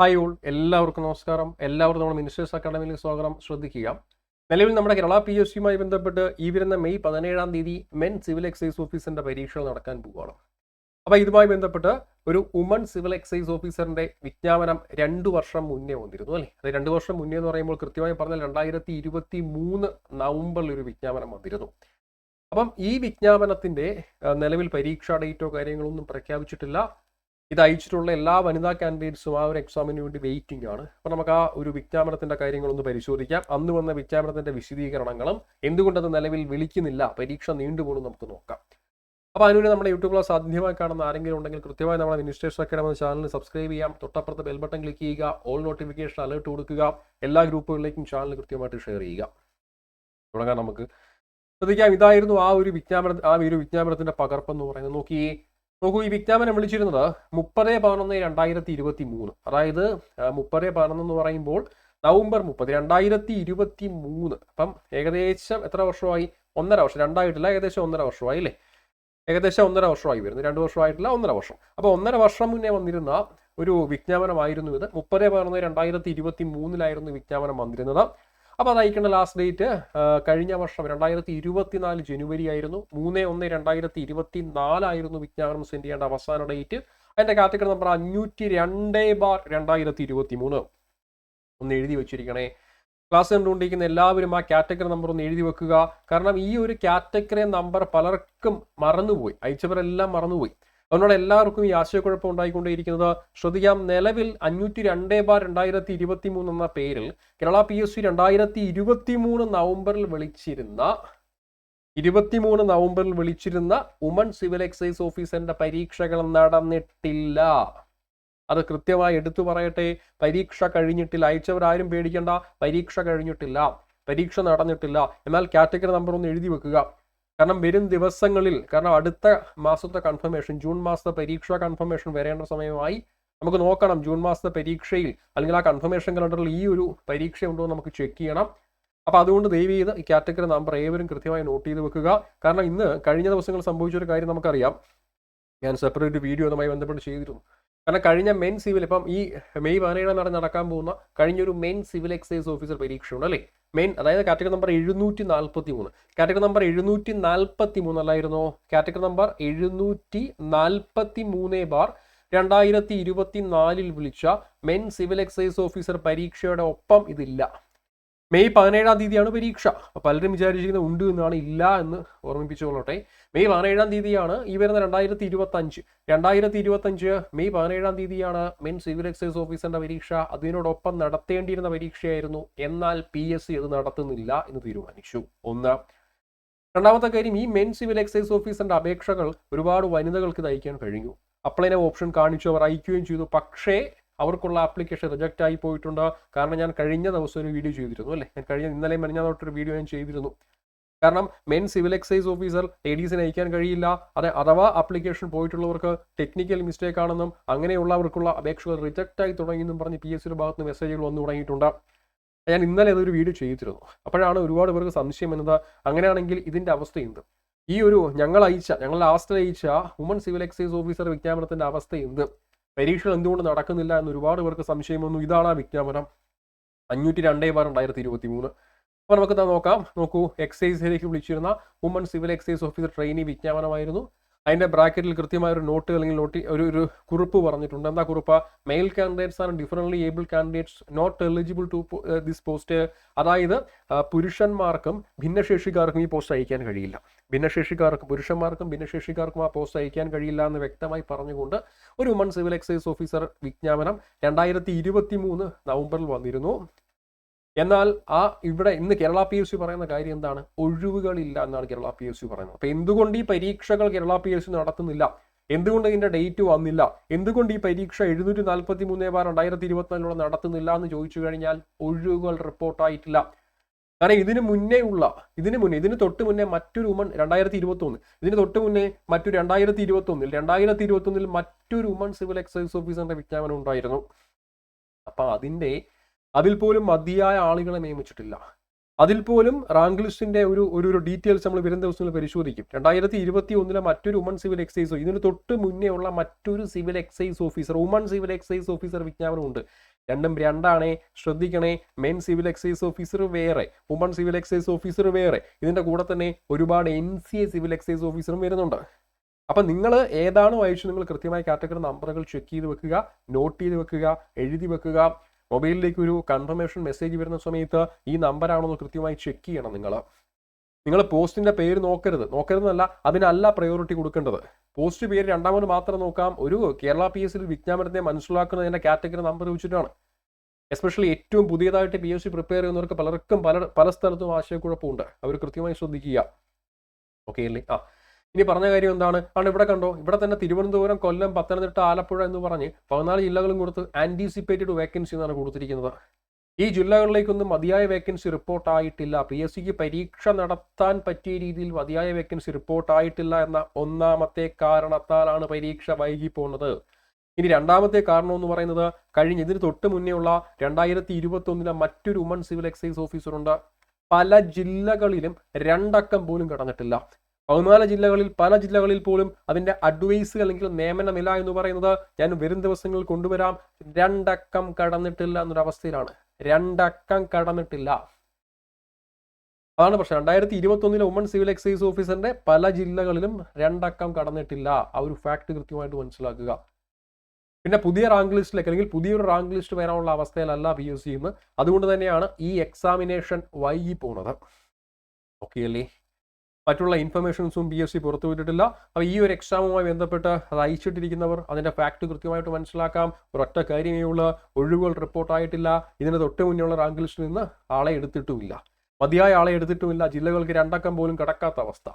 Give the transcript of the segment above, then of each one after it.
Hi all എല്ലാവർക്കും നമസ്കാരം. എല്ലാവർക്കും നമ്മുടെ മിനിസ്റ്റേഴ്സ് അക്കാഡമിയിലേക്ക് സ്വാഗതം. ശ്രദ്ധിക്കുക. നിലവിൽ നമ്മുടെ കേരള പി എസ് സിയുമായി ബന്ധപ്പെട്ട് ഈ വരുന്ന മെയ് പതിനേഴാം തീയതി മെൻ സിവിൽ എക്സൈസ് ഓഫീസറിന്റെ പരീക്ഷകൾ നടക്കാൻ പോവുകയാണ് അപ്പോൾ ഇതുമായി ബന്ധപ്പെട്ട് ഒരു ഉമൺ സിവിൽ എക്സൈസ് ഓഫീസറിന്റെ വിജ്ഞാപനം രണ്ടു വർഷം മുന്നേ വന്നിരുന്നു അല്ലേ? അത് രണ്ടു വർഷം മുന്നേ എന്ന് പറയുമ്പോൾ കൃത്യമായി പറഞ്ഞാൽ രണ്ടായിരത്തി ഇരുപത്തി മൂന്ന് നവംബറിൽ ഒരു വിജ്ഞാപനം വന്നിരുന്നു. അപ്പം ഈ വിജ്ഞാപനത്തിന്റെ നിലവിൽ പരീക്ഷാ ഡേറ്റോ കാര്യങ്ങളൊന്നും പ്രഖ്യാപിച്ചിട്ടില്ല. ഇത് അയച്ചിട്ടുള്ള എല്ലാ വനിതാ കാൻഡിഡേറ്റ്സും ആ ഒരു എക്സാമിന് വേണ്ടി വെയിറ്റിംഗ് ആണ്. അപ്പോൾ നമുക്ക് ആ ഒരു വിജ്ഞാപനത്തിന്റെ കാര്യങ്ങളൊന്ന് പരിശോധിക്കാം. അന്ന് വന്ന വിജ്ഞാപനത്തിന്റെ വിശദീകരണങ്ങളും എന്തുകൊണ്ടത് നിലവിൽ വിളിക്കുന്നില്ല പരീക്ഷ നീണ്ടുപോകും നമുക്ക് നോക്കാം. അപ്പോൾ അതിനുവേണ്ടി നമ്മുടെ യൂട്യൂബിൽ ക്ലാസ് ആദ്യമായി കാണുന്ന ആരെങ്കിലും ഉണ്ടെങ്കിൽ കൃത്യമായി നമ്മുടെ മിനിസ്റ്റേഴ്സ് അക്കാഡമി ചാനൽ സബ്സ്ക്രൈബ് ചെയ്യാം. തൊട്ടപ്പുറത്ത് ബെൽ ബട്ടൺ ക്ലിക്ക് ചെയ്യുക. ഓൾ നോട്ടിഫിക്കേഷൻ അലേർട്ട് കൊടുക്കുക. എല്ലാ ഗ്രൂപ്പുകളിലേക്കും ചാനൽ കൃത്യമായിട്ട് ഷെയർ ചെയ്യുക. തുടങ്ങാൻ നമുക്ക്. ശ്രദ്ധിക്കാം ഇതായിരുന്നു ആ ഒരു വിജ്ഞാപന ആ ഒരു വിജ്ഞാപനത്തിന്റെ പകർപ്പ് എന്ന് പറയുന്നത്. നോക്കിയേ നോക്കൂ ഈ വിജ്ഞാപനം വിളിച്ചിരുന്നത് മുപ്പത് പതിനൊന്ന് രണ്ടായിരത്തി ഇരുപത്തി മൂന്ന് അതായത് മുപ്പത് പതിനൊന്ന് എന്ന് പറയുമ്പോൾ നവംബർ മുപ്പത് രണ്ടായിരത്തി ഇരുപത്തി മൂന്ന് അപ്പം ഏകദേശം എത്ര വർഷമായി? ഒന്നര വർഷം. രണ്ടായിട്ടില്ല ഏകദേശം ഒന്നര വർഷമായി അല്ലേ? ഏകദേശം ഒന്നര വർഷമായി വരുന്നു. രണ്ട് വർഷമായിട്ടില്ല ഒന്നര വർഷം. അപ്പോൾ ഒന്നര വർഷം മുന്നേ വന്നിരുന്ന ഒരു വിജ്ഞാപനമായിരുന്നു ഇത്. മുപ്പത് പതിനൊന്ന് രണ്ടായിരത്തി ഇരുപത്തി മൂന്നിലായിരുന്നു വിജ്ഞാപനം വന്നിരുന്നത്. അപ്പോൾ അത് അയക്കേണ്ട ലാസ്റ്റ് ഡേറ്റ് കഴിഞ്ഞ വർഷം രണ്ടായിരത്തി ഇരുപത്തിനാല് ജനുവരി ആയിരുന്നു. മൂന്ന് ഒന്ന് രണ്ടായിരത്തി ഇരുപത്തി നാലായിരുന്നു വിജ്ഞാപനം സെൻഡ് ചെയ്യേണ്ട അവസാന ഡേറ്റ് അതിന്റെ കാറ്റഗറി നമ്പർ അഞ്ഞൂറ്റി രണ്ട് ബാർ രണ്ടായിരത്തി ഇരുപത്തി മൂന്ന് ഒന്ന് എഴുതി വെച്ചിരിക്കണേ. ക്ലാസ് കണ്ടുകൊണ്ടിരിക്കുന്ന എല്ലാവരും ആ കാറ്റഗറി നമ്പർ ഒന്ന് എഴുതി വെക്കുക. കാരണം ഈ ഒരു കാറ്റഗറി നമ്പർ പലർക്കും മറന്നുപോയി. അയച്ചവരെല്ലാം മറന്നുപോയി. അതുകൊണ്ട് എല്ലാവർക്കും ഈ ആശയക്കുഴപ്പം ഉണ്ടായിക്കൊണ്ടേയിരിക്കുന്നത്. ശ്രദ്ധിക്കാം നിലവിൽ അഞ്ഞൂറ്റി രണ്ട് ബാർ രണ്ടായിരത്തി ഇരുപത്തി മൂന്ന് എന്ന പേരിൽ കേരള പി എസ് സി രണ്ടായിരത്തി ഇരുപത്തി മൂന്ന് നവംബറിൽ വിളിച്ചിരുന്ന ഇരുപത്തിമൂന്ന് നവംബറിൽ വിളിച്ചിരുന്ന ഉമൺ സിവിൽ എക്സൈസ് ഓഫീസറിന്റെ പരീക്ഷകൾ നടന്നിട്ടില്ല. അത് കൃത്യമായി എടുത്തു പറയട്ടെ. പരീക്ഷ കഴിഞ്ഞിട്ടില്ല. അയച്ചവരാരും പേടിക്കേണ്ട. പരീക്ഷ കഴിഞ്ഞിട്ടില്ല. പരീക്ഷ നടന്നിട്ടില്ല. എന്നാൽ കാറ്റഗറി നമ്പർ ഒന്ന് എഴുതി വെക്കുക. കാരണം വരും ദിവസങ്ങളിൽ കാരണം അടുത്ത മാസത്തെ കൺഫർമേഷൻ ജൂൺ മാസത്തെ പരീക്ഷ കൺഫർമേഷൻ വരേണ്ട സമയമായി നമുക്ക് നോക്കണം. ജൂൺ മാസത്തെ പരീക്ഷയിൽ അല്ലെങ്കിൽ ആ കൺഫർമേഷൻ കലണ്ടറിൽ ഈ ഒരു പരീക്ഷ ഉണ്ടോ എന്ന് നമുക്ക് ചെക്ക് ചെയ്യണം. അപ്പോൾ അതുകൊണ്ട് ദയവ് ചെയ്ത് ഈ കാറ്റഗറി നമ്പർ ഏവരും കൃത്യമായി നോട്ട് ചെയ്ത് വെക്കുക. കാരണം ഇന്ന് കഴിഞ്ഞ ദിവസങ്ങൾ സംഭവിച്ച ഒരു കാര്യം നമുക്കറിയാം. ഞാൻ സെപ്പറേറ്റ് വീഡിയോ അതുമായി ബന്ധപ്പെട്ട് ചെയ്തിരുന്നു. കാരണം കഴിഞ്ഞ മെയിൻ സിവിൽ ഇപ്പം ഈ മെയ് പതിനേഴാം നട നടക്കാൻ പോകുന്ന കഴിഞ്ഞൊരു മെയിൻ സിവിൽ എക്സൈസ് ഓഫീസർ പരീക്ഷയുണ്ട് അല്ലേ? മെയിൻ അതായത് കാറ്റഗറി നമ്പർ എഴുന്നൂറ്റി നാൽപ്പത്തി മൂന്ന് കാറ്റഗറി നമ്പർ എഴുന്നൂറ്റി നാൽപ്പത്തി മൂന്ന് അല്ലായിരുന്നോ? കാറ്റഗറി നമ്പർ എഴുന്നൂറ്റി നാൽപ്പത്തി മൂന്ന് ബാർ രണ്ടായിരത്തി ഇരുപത്തി നാലിൽ വിളിച്ച മെൻ സിവിൽ എക്സൈസ് ഓഫീസർ പരീക്ഷയുടെ ഒപ്പം ഇതില്ല. മെയ് പതിനേഴാം തീയതിയാണ് പരീക്ഷ. അപ്പോൾ പലരും വിചാരിച്ചിരിക്കുന്നത് ഉണ്ട് എന്നാണ് ഇല്ല എന്ന് ഓർമ്മിപ്പിച്ചുകൊള്ളട്ടെ. മെയ് പതിനേഴാം തീയതിയാണ് ഈ വരുന്ന രണ്ടായിരത്തി ഇരുപത്തി അഞ്ച് രണ്ടായിരത്തി ഇരുപത്തി അഞ്ച് മെയ് പതിനേഴാം തീയതിയാണ് മെൻ സിവിൽ എക്സൈസ് ഓഫീസറിന്റെ പരീക്ഷ. അതിനോടൊപ്പം നടത്തേണ്ടിയിരുന്ന പരീക്ഷയായിരുന്നു. എന്നാൽ പി എസ് സി അത് നടത്തുന്നില്ല എന്ന് തീരുമാനിച്ചു. ഒന്ന്. രണ്ടാമത്തെ കാര്യം ഈ മെൻ സിവിൽ എക്സൈസ് ഓഫീസറിന്റെ അപേക്ഷകൾ ഒരുപാട് വനിതകൾക്ക് ഇത് അയക്കാൻ കഴിഞ്ഞു അപ്ലൈനെ ഓപ്ഷൻ കാണിച്ചു അവർ അയക്കുകയും ചെയ്തു. പക്ഷേ അവർക്കുള്ള ആപ്ലിക്കേഷൻ റിജക്റ്റ് ആയി പോയിട്ടുണ്ട്. കാരണം ഞാൻ കഴിഞ്ഞ ദിവസം ഒരു വീഡിയോ ചെയ്തിരുന്നു അല്ലേ? ഞാൻ കഴിഞ്ഞ ഇന്നലെ മെനഞ്ഞാതൊട്ടൊരു വീഡിയോ ഞാൻ ചെയ്തിരുന്നു. കാരണം മെയിൻ സിവിൽ എക്സൈസ് ഓഫീസർ ലേഡീസിനെ അയക്കാൻ കഴിയില്ല. അതെ അഥവാ ആപ്ലിക്കേഷൻ പോയിട്ടുള്ളവർക്ക് ടെക്നിക്കൽ മിസ്റ്റേക്ക് ആണെന്നും അങ്ങനെയുള്ളവർക്കുള്ള അപേക്ഷകൾ റിജക്റ്റ് ആയി തുടങ്ങിയെന്നും പറഞ്ഞ് പി എസ് സിയുടെ ഭാഗത്ത് മെസ്സേജുകൾ വന്നു തുടങ്ങിയിട്ടുണ്ട്. ഞാൻ ഇന്നലെ അതൊരു വീഡിയോ ചെയ്തിരുന്നു. അപ്പോഴാണ് ഒരുപാട് പേർക്ക് സംശയം എന്നത് അങ്ങനെയാണെങ്കിൽ ഇതിന്റെ അവസ്ഥ എന്ത്? ഈ ഒരു ഞങ്ങൾ അയച്ച ഞങ്ങൾ ലാസ്റ്റ് അയച്ച വുമൺ സിവിൽ എക്സൈസ് ഓഫീസർ വിജ്ഞാപനത്തിന്റെ അവസ്ഥ എന്ത്? പരീക്ഷകൾ എന്തുകൊണ്ട് നടക്കുന്നില്ല എന്ന് ഒരുപാട് പേർക്ക് സംശയം വന്നു. ഇതാണ് ആ വിജ്ഞാപനം. അഞ്ഞൂറ്റി രണ്ടേ ബാർ രണ്ടായിരത്തി ഇരുപത്തി മൂന്ന് അപ്പോൾ നമുക്ക് നോക്കാം നോക്കൂ എക്സൈസിലേക്ക് വിളിച്ചിരുന്ന woman civil excise officer trainee വിജ്ഞാപനമായിരുന്നു. അതിന്റെ ബ്രാക്കറ്റിൽ കൃത്യമായ ഒരു നോട്ട് അല്ലെങ്കിൽ നോട്ടി ഒരു ഒരു കുറിപ്പ് പറഞ്ഞിട്ടുണ്ട്. എന്താ കുറിപ്പ്? Male candidates are differently able candidates not eligible to this post അതായത് പുരുഷന്മാർക്കും ഭിന്നശേഷിക്കാർക്കും ഈ പോസ്റ്റ് അയക്കാൻ കഴിയില്ല. ഭിന്നശേഷിക്കാർക്കും പുരുഷന്മാർക്കും ഭിന്നശേഷിക്കാർക്കും ആ പോസ്റ്റ് അയക്കാൻ കഴിയില്ല എന്ന് വ്യക്തമായി പറഞ്ഞുകൊണ്ട് ഒരു വുമൺ സിവിൽ എക്സൈസ് ഓഫീസർ വിജ്ഞാപനം രണ്ടായിരത്തി നവംബറിൽ വന്നിരുന്നു. എന്നാൽ ആ ഇവിടെ ഇന്ന് കേരള പി എസ് സി പറയുന്ന കാര്യം എന്താണ്? ഒഴിവുകളില്ല എന്നാണ് കേരള പി എസ് സി പറയുന്നത്. അപ്പൊ എന്തുകൊണ്ട് ഈ പരീക്ഷകൾ കേരള പി എസ് സി നടത്തുന്നില്ല? എന്തുകൊണ്ട് ഇതിന്റെ ഡേറ്റ് വന്നില്ല? എന്തുകൊണ്ട് ഈ പരീക്ഷ എഴുന്നൂറ്റി നാൽപ്പത്തി മൂന്ന് ബാർ രണ്ടായിരത്തി ഇരുപത്തിനാലിലൂടെ നടത്തുന്നില്ല എന്ന് ചോദിച്ചു കഴിഞ്ഞാൽ ഒഴിവുകൾ റിപ്പോർട്ടായിട്ടില്ല കാരണം ഇതിന് മുന്നേ ഉള്ള ഇതിന് മുന്നേ ഇതിന് തൊട്ട് മുന്നേ മറ്റൊരു ഉമൺ രണ്ടായിരത്തി ഇരുപത്തി ഒന്ന് ഇതിന് തൊട്ട് മുന്നേ മറ്റു രണ്ടായിരത്തി ഇരുപത്തി ഒന്നിൽ രണ്ടായിരത്തി ഇരുപത്തി ഒന്നിൽ മറ്റൊരു ഉമൺ സിവിൽ എക്സൈസ് ഓഫീസറിന്റെ വിജ്ഞാപനം ഉണ്ടായിരുന്നു. അപ്പൊ അതിന്റെ അതിൽ പോലും മതിയായ ആളുകളെ നിയമിച്ചിട്ടില്ല. അതിൽ പോലും റാങ്ക് ലിസ്റ്റിന്റെ ഒരു ഒരു ഒരു ഡീറ്റെയിൽസ് നമ്മൾ വരും ദിവസങ്ങളിൽ പരിശോധിക്കും. രണ്ടായിരത്തി ഇരുപത്തി ഒന്നിലെ മറ്റൊരു ഉമൺ സിവിൽ എക്സൈസ് ഇതിന് തൊട്ട് മുന്നേ ഉള്ള മറ്റൊരു civil excise officer woman civil excise officer വിജ്ഞാപനമുണ്ട്. രണ്ടും രണ്ടാണേ. ശ്രദ്ധിക്കണേ മെയിൻ സിവിൽ എക്സൈസ് ഓഫീസർ വേറെ ഉമൺ സിവിൽ എക്സൈസ് ഓഫീസർ വേറെ. ഇതിന്റെ കൂടെ തന്നെ ഒരുപാട് N C A civil excise ഓഫീസറും വരുന്നുണ്ട്. അപ്പൊ നിങ്ങൾ ഏതാണോ അയച്ചു നിങ്ങൾ കൃത്യമായി കാറ്റഗറി നമ്പറുകൾ ചെക്ക് ചെയ്ത് വെക്കുക നോട്ട് ചെയ്ത് വെക്കുക എഴുതി വെക്കുക. മൊബൈലിലേക്ക് ഒരു കൺഫർമേഷൻ മെസ്സേജ് വരുന്ന സമയത്ത് ഈ നമ്പറാണെന്ന് കൃത്യമായി ചെക്ക് ചെയ്യണം നിങ്ങൾ നിങ്ങൾ പോസ്റ്റിന്റെ പേര് നോക്കരുത്. നോക്കരുതെന്നല്ല അതിനല്ല പ്രയോറിറ്റി കൊടുക്കേണ്ടത്. പോസ്റ്റ് പേര് രണ്ടാമത് മാത്രം നോക്കാം. ഒരു കേരള പി എസ് വിജ്ഞാപനത്തെ മനസ്സിലാക്കുന്നതിന്റെ കാറ്റഗറി നമ്പർ വെച്ചിട്ടാണ് എസ്പെഷ്യലി ഏറ്റവും പുതിയതായിട്ട് പി എസ് സി പ്രിപ്പയർ ചെയ്യുന്നവർക്ക് പലർക്കും പല പല സ്ഥലത്തും ആശയക്കുഴപ്പമുണ്ട്. അവർ കൃത്യമായി ശ്രദ്ധിക്കുക. ഓക്കെ അല്ലേ? ആ. ഇനി പറഞ്ഞ കാര്യം എന്താണ്? കാരണം ഇവിടെ കണ്ടോ ഇവിടെ തന്നെ തിരുവനന്തപുരം കൊല്ലം പത്തനംതിട്ട ആലപ്പുഴ എന്ന് പറഞ്ഞ് പതിനാല് ജില്ലകളും കൊടുത്ത് ആന്റിസിപ്പേറ്റഡ് വേക്കൻസി എന്നാണ് കൊടുത്തിരിക്കുന്നത്. ഈ ജില്ലകളിലേക്കൊന്നും മതിയായ വേക്കൻസി റിപ്പോർട്ട് ആയിട്ടില്ല. പി എസ് സിക്ക് പരീക്ഷ നടത്താൻ പറ്റിയ രീതിയിൽ മതിയായ വേക്കൻസി റിപ്പോർട്ട് ആയിട്ടില്ല എന്ന ഒന്നാമത്തെ കാരണത്താലാണ് പരീക്ഷ വൈകി പോകുന്നത് ഇനി രണ്ടാമത്തെ കാരണം എന്ന് പറയുന്നത് കഴിഞ്ഞ ഇതിന് തൊട്ട് മുന്നേ ഉള്ള രണ്ടായിരത്തി ഇരുപത്തി ഒന്നിലെ മറ്റൊരു ഉമൺ സിവിൽ എക്സൈസ് ഓഫീസറുണ്ട് പല ജില്ലകളിലും രണ്ടക്കം പോലും കടന്നിട്ടില്ല. പതിനാല് ജില്ലകളിൽ പല ജില്ലകളിൽ പോലും അതിന്റെ അഡ്വൈസ് അല്ലെങ്കിൽ നിയമനമില്ല എന്ന് പറയുന്നത് ഞാൻ വരും ദിവസങ്ങളിൽ കൊണ്ടുവരാം. രണ്ടക്കം കടന്നിട്ടില്ല എന്നൊരവസ്ഥയിലാണ് രണ്ടക്കം കടന്നിട്ടില്ല. അതാണ് പ്രശ്നം. രണ്ടായിരത്തി ഇരുപത്തി ഒന്നിലെ ഉമൺ സിവിൽ എക്സൈസ് ഓഫീസറിന്റെ പല ജില്ലകളിലും രണ്ടക്കം കടന്നിട്ടില്ല. ആ ഒരു ഫാക്ട് കൃത്യമായിട്ട് മനസ്സിലാക്കുക. പിന്നെ പുതിയ റാങ്ക് ലിസ്റ്റിലേക്ക് അല്ലെങ്കിൽ പുതിയൊരു റാങ്ക് ലിസ്റ്റ് വരാനുള്ള അവസ്ഥയിലല്ല പി എസ് സി അതുകൊണ്ട് തന്നെയാണ് ഈ എക്സാമിനേഷൻ വൈകി പോണത്. ഓക്കെ അല്ലേ? മറ്റുള്ള ഇൻഫർമേഷൻസും പി എസ് സി പുറത്തുവിട്ടിട്ടില്ല. അപ്പോൾ ഈ ഒരു എക്സാമുമായി ബന്ധപ്പെട്ട് അത് അയച്ചിട്ടിരിക്കുന്നവർ അതിന്റെ ഫാക്ട് കൃത്യമായിട്ട് മനസ്സിലാക്കാം. ഒരൊറ്റ കാര്യമേ ഉള്ള. ഒഴിവുകൾ റിപ്പോർട്ടായിട്ടില്ല ഇതിന് തൊട്ട് മുന്നേയുള്ള റാങ്ക് ലിസ്റ്റിൽ നിന്ന് ആളെ എടുത്തിട്ടുമില്ല. മതിയായ ആളെ എടുത്തിട്ടുമില്ല. ജില്ലകൾക്ക് രണ്ടക്കം പോലും കിടക്കാത്ത അവസ്ഥ.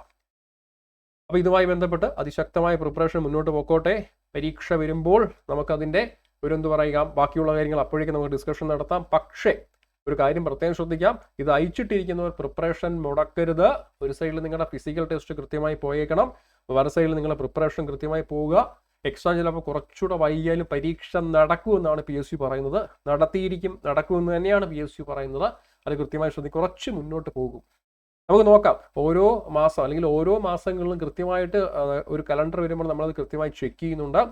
അപ്പോൾ ഇതുമായി ബന്ധപ്പെട്ട് അതിശക്തമായ പ്രിപ്പറേഷൻ മുന്നോട്ട് പോക്കോട്ടെ. പരീക്ഷ വരുമ്പോൾ നമുക്കതിന്റെ ഒരു എന്ത് പറയുക ബാക്കിയുള്ള കാര്യങ്ങൾ അപ്പോഴേക്കും നമുക്ക് ഡിസ്കഷൻ നടത്താം. പക്ഷേ ഒരു കാര്യം പ്രത്യേകം ശ്രദ്ധിക്കാം. ഇത് അയച്ചിട്ടിരിക്കുന്നവർ പ്രിപ്പറേഷൻ മുടക്കരുത്. ഒരു സൈഡിൽ നിങ്ങളുടെ ഫിസിക്കൽ ടെസ്റ്റ് കൃത്യമായി പോയേക്കണം. വേറെ സൈഡിൽ നിങ്ങളുടെ പ്രിപ്പറേഷൻ കൃത്യമായി പോവുക. എക്സാം ചിലപ്പോൾ കുറച്ചുകൂടെ വൈകിയാലും പരീക്ഷ നടക്കുമെന്നാണ് പി എസ് സി പറയുന്നത്. നടത്തിയിരിക്കും നടക്കുമെന്ന് തന്നെയാണ് പി എസ് സി പറയുന്നത്. അത് കൃത്യമായി ശ്രദ്ധിക്കും കുറച്ച് മുന്നോട്ട് പോകും. നമുക്ക് നോക്കാം. ഓരോ മാസം അല്ലെങ്കിൽ ഓരോ മാസങ്ങളിലും കൃത്യമായിട്ട് ഒരു കലണ്ടർ വരുമ്പോൾ നമ്മളത് കൃത്യമായി ചെക്ക് ചെയ്യുന്നുണ്ട്.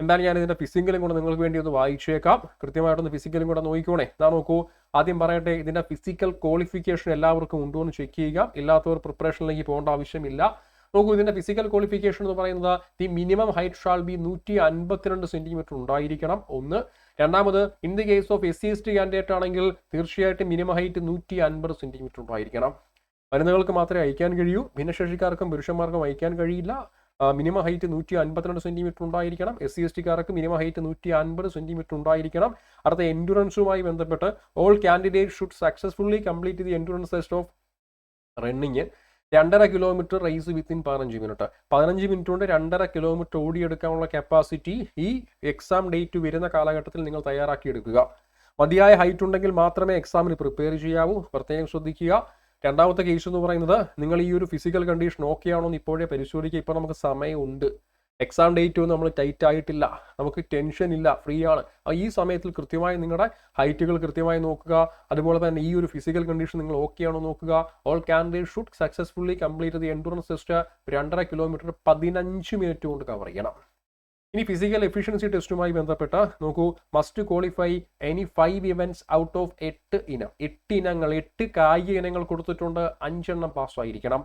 എന്തായാലും ഞാൻ ഇതിന്റെ ഫിസിക്കലും കൂടെ നിങ്ങൾക്ക് വേണ്ടി ഒന്ന് വായിച്ചേക്കാം. കൃത്യമായിട്ടൊന്ന് ഫിസിക്കലും കൂടെ നോക്കിക്കോണേ. എന്നാ നോക്കൂ. ആദ്യം പറയട്ടെ ഇതിന്റെ ഫിസിക്കൽ ക്വാളിഫിക്കേഷൻ എല്ലാവർക്കും ഉണ്ടോ എന്ന് ചെക്ക് ചെയ്യുക. ഇല്ലാത്തവർ പ്രിപ്പറേഷനിലേക്ക് പോകേണ്ട ആവശ്യമില്ല. നോക്കൂ ഇതിന്റെ ഫിസിക്കൽ ക്വാളിഫിക്കേഷൻ എന്ന് പറയുന്നത് the minimum height shall be നൂറ്റി അൻപത്തിരണ്ട് സെന്റിമീറ്റർ ഉണ്ടായിരിക്കണം. ഒന്ന്. രണ്ടാമത് in the case of S C S T candidate ആണെങ്കിൽ തീർച്ചയായിട്ടും മിനിമം ഹൈറ്റ് നൂറ്റി അൻപത് സെന്റിമീറ്റർ ഉണ്ടായിരിക്കണം. വനിതകൾക്ക് മാത്രമേ അയക്കാൻ കഴിയൂ. ഭിന്നശേഷിക്കാർക്കും പുരുഷന്മാർക്കും അയക്കാൻ കഴിയില്ല. മിനിമം ഹൈറ്റ് നൂറ്റി അൻപത്തിരണ്ട് സെന്റിമീറ്റർ ഉണ്ടായിരിക്കണം. എസ് സി എസ് ടിക്കാർക്ക് മിനിമം ഹൈറ്റ് നൂറ്റി അൻപത് സെന്റിമീറ്റർ ഉണ്ടായിരിക്കണം. അടുത്ത എൻഡുറൻസുമായി ബന്ധപ്പെട്ട് all candidate should successfully complete the endurance test of running രണ്ടര കിലോമീറ്റർ റേസ് വിത്തിൻ പതിനഞ്ച് മിനിറ്റ് പതിനഞ്ച് മിനിറ്റ് കൊണ്ട് രണ്ടര കിലോമീറ്റർ ഓടിയെടുക്കാനുള്ള കപ്പാസിറ്റി ഈ എക്സാം ഡേറ്റ് വരുന്ന കാലഘട്ടത്തിൽ നിങ്ങൾ തയ്യാറാക്കിയെടുക്കുക. മതിയായ ഹൈറ്റ് ഉണ്ടെങ്കിൽ മാത്രമേ എക്സാമിന് പ്രിപ്പയർ ചെയ്യാവൂ. പ്രത്യേകം ശ്രദ്ധിക്കുക. രണ്ടാമത്തെ കേസ് എന്ന് പറയുന്നത് നിങ്ങൾ ഈ ഒരു ഫിസിക്കൽ കണ്ടീഷൻ ഓക്കെ ആണോ എന്ന് ഇപ്പോഴേ പരിശോധിക്കുക. ഇപ്പോൾ നമുക്ക് സമയമുണ്ട്. എക്സാം ഡേറ്റ് ഒന്നും നമ്മൾ ടൈറ്റ് ആയിട്ടില്ല. നമുക്ക് ടെൻഷൻ ഇല്ല. ഫ്രീ ആണ്. ഈ സമയത്തിൽ കൃത്യമായി നിങ്ങളുടെ ഹൈറ്റുകൾ കൃത്യമായി നോക്കുക. അതുപോലെ തന്നെ ഈ ഒരു ഫിസിക്കൽ കണ്ടീഷൻ നിങ്ങൾ ഓക്കെ ആണോ നോക്കുക. All candidate should successfully complete the endurance test രണ്ടര കിലോമീറ്റർ പതിനഞ്ച് മിനിറ്റ് കൊണ്ട് കവർ ചെയ്യണം. ഇനി ഫിസിക്കൽ എഫിഷ്യൻസി ടെസ്റ്റുമായി ബന്ധപ്പെട്ട നോക്കൂ must qualify any five events out of എട്ട് ഇനം. എട്ട് ഇനങ്ങൾ എട്ട് കായിക ഇനങ്ങൾ കൊടുത്തിട്ടുണ്ട് അഞ്ചെണ്ണം പാസ്സായിരിക്കണം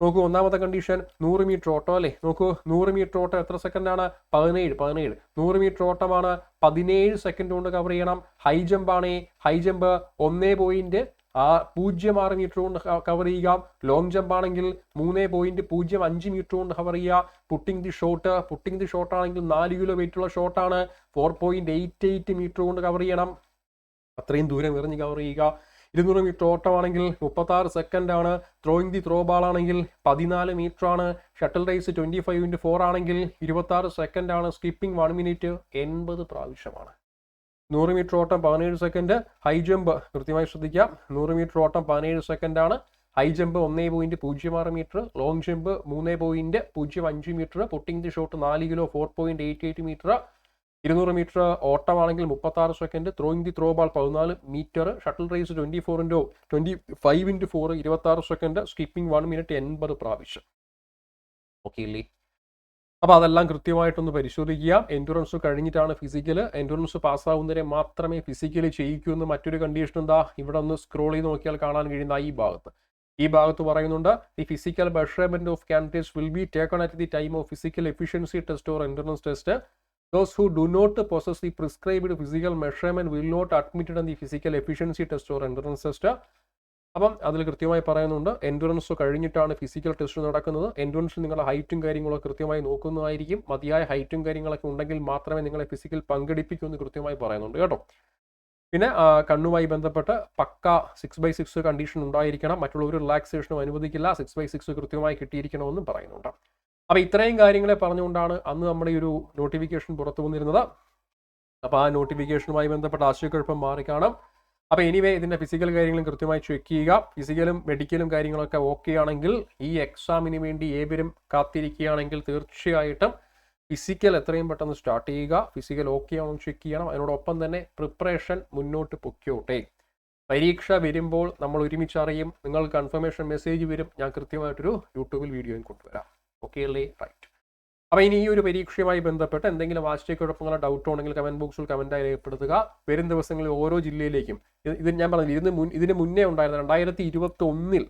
നോക്കൂ ഒന്നാമത്തെ കണ്ടീഷൻ നൂറ് മീറ്റർ ഓട്ടം അല്ലേ? നോക്കൂ നൂറ് മീറ്റർ ഓട്ടം എത്ര സെക്കൻഡാണ് പതിനേഴ് പതിനേഴ്. നൂറ് മീറ്റർ ഓട്ടമാണ് പതിനേഴ് സെക്കൻഡ് കൊണ്ട് കവർ ചെയ്യണം. ഹൈ ജമ്പ് ആണ് ഹൈ ജമ്പ് ഒന്നേ പോയിന്റ് ആ പൂജ്യം ആറ് മീറ്റർ കൊണ്ട് കവർ ചെയ്യുക. ലോങ് ജമ്പ് ആണെങ്കിൽ മൂന്ന് പോയിന്റ് പൂജ്യം അഞ്ച് മീറ്റർ കൊണ്ട് കവർ ചെയ്യുക. Putting the shot putting the shot ആണെങ്കിൽ നാല് കിലോ വെയിറ്റ് ഉള്ള ഷോട്ടാണ് four point eight eight metre കൊണ്ട് കവർ ചെയ്യണം. അത്രയും ദൂരം എറിഞ്ഞ് കവർ ചെയ്യുക. ഇരുന്നൂറ് മീറ്റർ ഓട്ടമാണെങ്കിൽ മുപ്പത്താറ് സെക്കൻഡ് ആണ്. ത്രോയിങ് ദി ത്രോ ബാൾ ആണെങ്കിൽ പതിനാല് മീറ്റർ ആണ്. Shuttle race twenty five into four ആണെങ്കിൽ ഇരുപത്താറ് സെക്കൻഡ് ആണ്. സ്കിപ്പിംഗ് വൺ മിനിറ്റ് എൺപത് പ്രാവശ്യമാണ്. നൂറ് മീറ്റർ ഓട്ടം പതിനേഴ് സെക്കൻഡ് ഹൈ ജമ്പ് കൃത്യമായി ശ്രദ്ധിക്കാം നൂറ് മീറ്റർ ഓട്ടം പതിനേഴ് സെക്കൻഡ് ആണ്. ഹൈ ജമ്പ് ഒന്നേ പോയിന്റ് പൂജ്യം ആറ് മീറ്റർ. ലോങ് ജമ്പ് മൂന്നേ പോയിന്റ് പൂജ്യം അഞ്ച് മീറ്റർ. പുട്ടിംഗ് ദി ഷോട്ട് നാല് kilo four point eight eight metre. ഇരുന്നൂറ് മീറ്റർ ഓട്ടമാണെങ്കിൽ മുപ്പത്താറ് second throwing the throw ball പതിനാല് metre. Shuttle race twenty four into twenty five into four ഇരുപത്താറ് സെക്കൻഡ് സ്കിപ്പിംഗ് വൺ മിനിറ്റ് എൺപത് പ്രാവശ്യം. ഓക്കെ ഇല്ലേ? അപ്പോൾ അതെല്ലാം കൃത്യമായിട്ടൊന്ന് പരിശോധിക്കുക. എൻഡുറൻസ് കഴിഞ്ഞിട്ടാണ് ഫിസിക്കൽ എൻഡുറൻസ് പാസ്സാവുന്നവരെ മാത്രമേ ഫിസിക്കലി ചെയ്യിക്കൂ എന്ന് മറ്റൊരു കണ്ടീഷൻ എന്താ? ഇവിടെ ഒന്ന് സ്ക്രോൾ ചെയ്ത് നോക്കിയാൽ കാണാൻ കഴിയുന്ന ഈ ഭാഗത്ത്. ഈ ഭാഗത്ത് പറയുന്നുണ്ട് the physical measurement of candidates will be taken at the time of physical efficiency test or endurance test those who do not process the prescribed physical measurement will not admitted in the physical efficiency test or endurance test അപ്പം അതിൽ കൃത്യമായി പറയുന്നുണ്ട് endurance കഴിഞ്ഞിട്ടാണ് physical test നടക്കുന്നത്. എൻഡുറൻസിൽ നിങ്ങളുടെ ഹൈറ്റും കാര്യങ്ങളൊക്കെ കൃത്യമായി നോക്കുന്നതായിരിക്കും. മതിയായ ഹൈറ്റും കാര്യങ്ങളൊക്കെ ഉണ്ടെങ്കിൽ മാത്രമേ നിങ്ങളെ ഫിസിക്കൽ പങ്കെടുപ്പിക്കൂ എന്ന് കൃത്യമായി പറയുന്നുണ്ട് കേട്ടോ. പിന്നെ കണ്ണുമായി ബന്ധപ്പെട്ട് പക്ക സിക്സ് ബൈ സിക്സ് കണ്ടീഷൻ ഉണ്ടായിരിക്കണം. മറ്റുള്ളവർ റിലാക്സേഷനും അനുവദിക്കില്ല. സിക്സ് ബൈ സിക്സ് കൃത്യമായി കിട്ടിയിരിക്കണമെന്നും പറയുന്നുണ്ട്. അപ്പോൾ ഇത്രയും കാര്യങ്ങളെ പറഞ്ഞുകൊണ്ടാണ് അന്ന് നമ്മുടെ ഈ ഒരു നോട്ടിഫിക്കേഷൻ പുറത്തു വന്നിരുന്നത് അപ്പോൾ ആ നോട്ടിഫിക്കേഷനുമായി ബന്ധപ്പെട്ട ആശയക്കുഴപ്പം മാറിക്കാണാം. അപ്പോൾ എനിവേ ഇതിന്റെ ഫിസിക്കൽ കാര്യങ്ങളും കൃത്യമായി ചെക്ക് ചെയ്യുക. ഫിസിക്കലും മെഡിക്കലും കാര്യങ്ങളൊക്കെ ഓക്കെ ആണെങ്കിൽ ഈ എക്സാമിന് വേണ്ടി ഏവരും കാത്തിരിക്കുകയാണെങ്കിൽ തീർച്ചയായിട്ടും ഫിസിക്കൽ എത്രയും പെട്ടെന്ന് സ്റ്റാർട്ട് ചെയ്യുക. ഫിസിക്കൽ ഓക്കെ ആണോ ചെക്ക് ചെയ്യണം. അതിനോടൊപ്പം തന്നെ പ്രിപ്പറേഷൻ മുന്നോട്ട് പൊക്കിയോട്ടെ പരീക്ഷ വരുമ്പോൾ നമ്മൾ ഒരുമിച്ച് അറിയും. നിങ്ങൾ കൺഫർമേഷൻ മെസ്സേജ് വരും. ഞാൻ കൃത്യമായിട്ടൊരു യൂട്യൂബിൽ വീഡിയോയും കൊണ്ടുവരാം. ഓക്കെ അല്ലേ? റൈറ്റ് അപ്പോൾ ഇനി ഈ ഒരു പരീക്ഷയുമായി ബന്ധപ്പെട്ട് എന്തെങ്കിലും ആശയക്കുഴപ്പങ്ങളോ ഡൗട്ടോ ഉണ്ടെങ്കിൽ കമന്റ് ബോക്സിൽ കമന്റായി രേഖപ്പെടുത്തുക. വരും ദിവസങ്ങളിൽ ഓരോ ജില്ലയിലേക്കും. ഇത് ഞാൻ പറഞ്ഞു ഇതിന് മുൻ ഇതിന് മുന്നേ ഉണ്ടായിരുന്ന രണ്ടായിരത്തി ഇരുപത്തി ഒന്നിൽ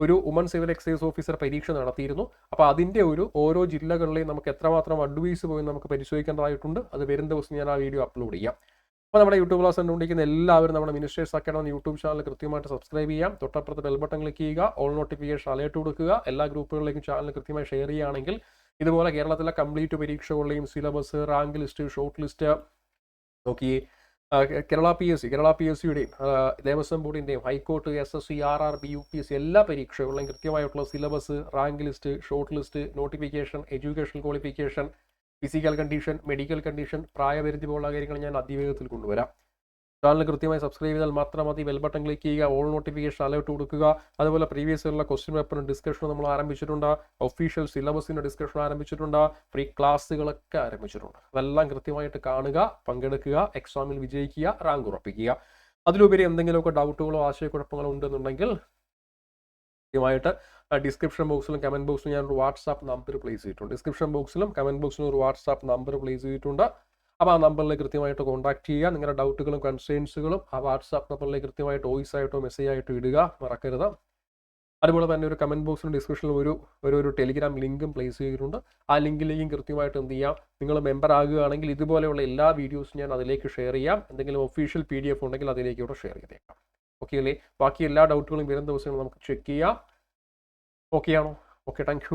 ഒരു ഉമൺ സിവിൽ എക്സൈസ് ഓഫീസർ പരീക്ഷ നടത്തിയിരുന്നു. അപ്പോൾ അതിന്റെ ഒരു ഓരോ ജില്ലകളിലെയും നമുക്ക് എത്രമാത്രം അഡ്വൈസ് പോയി നമുക്ക് പരിശോധിക്കേണ്ടതായിട്ടുണ്ട്. അത് വരും ദിവസം ഞാൻ ആ വീഡിയോ അപ്ലോഡ് ചെയ്യാം. അപ്പോൾ നമ്മുടെ യൂട്യൂബ് ക്ലാസ് കണ്ടുകൊണ്ടിരിക്കുന്ന എല്ലാവരും നമ്മുടെ മിനിസ്റ്റേഴ്സ് അക്കാഡമി യൂട്യൂബ് ചാനൽ കൃത്യമായിട്ട് സബ്സ്ക്രൈബ് ചെയ്യാം. തൊട്ടപ്പുറത്ത് ബെൽ ബട്ടൺ ക്ലിക്ക് ചെയ്യുക. ഓൾ നോട്ടിഫിക്കേഷൻ അലേർട്ട് കൊടുക്കുക. എല്ലാ ഗ്രൂപ്പുകളിലേക്കും ചാനൽ കൃത്യമായി ഷെയർ ചെയ്യുകയാണെങ്കിൽ ഇതുപോലെ കേരളത്തിലെ complete പരീക്ഷകളുടെയും syllabus rank list short list നോക്കി Kerala P S C Kerala P S സിയുടെയും Devaswom ബോർഡിന്റെയും high court S S C R R B U P S C എല്ലാ പരീക്ഷകളിലും കൃത്യമായിട്ടുള്ള syllabus rank list short list notification education qualification physical condition medical condition പ്രായപരിധി പോലുള്ള കാര്യങ്ങൾ ഞാൻ അതിവേഗത്തിൽ കൊണ്ടുവരാം. Channel കൃത്യമായി സബ്സ്ക്രൈബ് ചെയ്താൽ മാത്രം മതി. ബെൽ ബട്ടൺ ക്ലിക്ക് ചെയ്യുക ഓൾ നോട്ടിഫിക്കേഷൻ അലേർട്ട് കൊടുക്കുക. അതുപോലെ പ്രീവിയസ് ഉള്ള ക്വസ്റ്റ്യൻ പേപ്പറും ഡിസ്കഷനും നമ്മൾ ആരംഭിച്ചിട്ടുണ്ട്. ഒഫീഷ്യൽ സിലബസിന്റെ ഡിസ്കഷൻ ആരംഭിച്ചിട്ടുണ്ട്. ഫ്രീ ക്ലാസ്സുകളൊക്കെ ആരംഭിച്ചിട്ടുണ്ട്. അതെല്ലാം കൃത്യമായിട്ട് കാണുക പങ്കെടുക്കുക എക്സാമിൽ വിജയിക്കുക റാങ്ക് ഉറപ്പിക്കുക. അതിലുപരി എന്തെങ്കിലുമൊക്കെ ഡൗട്ടുകളോ ആശയക്കുഴപ്പങ്ങളോ ഉണ്ടെന്നുണ്ടെങ്കിൽ കൃത്യമായിട്ട് ഡിസ്ക്രിപ്ഷൻ ബോക്സിലും കമന്റ് ബോക്സിലും ഞാൻ ഒരു വാട്സാപ്പ് നമ്പർ പ്ലേസ് ചെയ്തിട്ടുണ്ട്. ഡിസ്ക്രിപ്ഷൻ ബോക്സിലും കമന്റ് ബോക്സിലും ഒരു വാട്സാപ്പ് നമ്പർ പ്ലേസ് ചെയ്തിട്ടുണ്ട്. അപ്പോൾ ആ നമ്പറിൽ കൃത്യമായിട്ട് കോൺടാക്ട് ചെയ്യുക. നിങ്ങളുടെ ഡൗട്ടുകളും കൺസേൺസുകളും ആ വാട്സാപ്പ് നമ്പറിൽ കൃത്യമായിട്ട് വോയിസ് ആയിട്ടോ മെസ്സേജ് ആയിട്ടോ ഇടുക. മറക്കരുത്. അതുപോലെ തന്നെ ഒരു കമന്റ് ബോക്സിലും ഡിസ്ക്രിപ്ഷനിലും ഒരു ഒരു ഒരു ടെലിഗ്രാം ലിങ്കും പ്ലേസ് ചെയ്തിട്ടുണ്ട്. ആ ലിങ്കിലേക്കും കൃത്യമായിട്ട് എന്ത് ചെയ്യാം? നിങ്ങൾ മെമ്പർ ആകുകയാണെങ്കിൽ ഇതുപോലെയുള്ള എല്ലാ വീഡിയോസും ഞാൻ അതിലേക്ക് ഷെയർ ചെയ്യാം. എന്തെങ്കിലും ഒഫീഷ്യൽ പി ഡി എഫ് ഉണ്ടെങ്കിൽ അതിലേക്ക് ഇവിടെ ഷെയർ ചെയ്തേക്കാം. ഓക്കെ അല്ലേ? ബാക്കി എല്ലാ ഡൗട്ടുകളും വരുന്ന ദിവസങ്ങളും നമുക്ക് ചെക്ക് ചെയ്യാം. ഓക്കെ ആണോ? Okay thank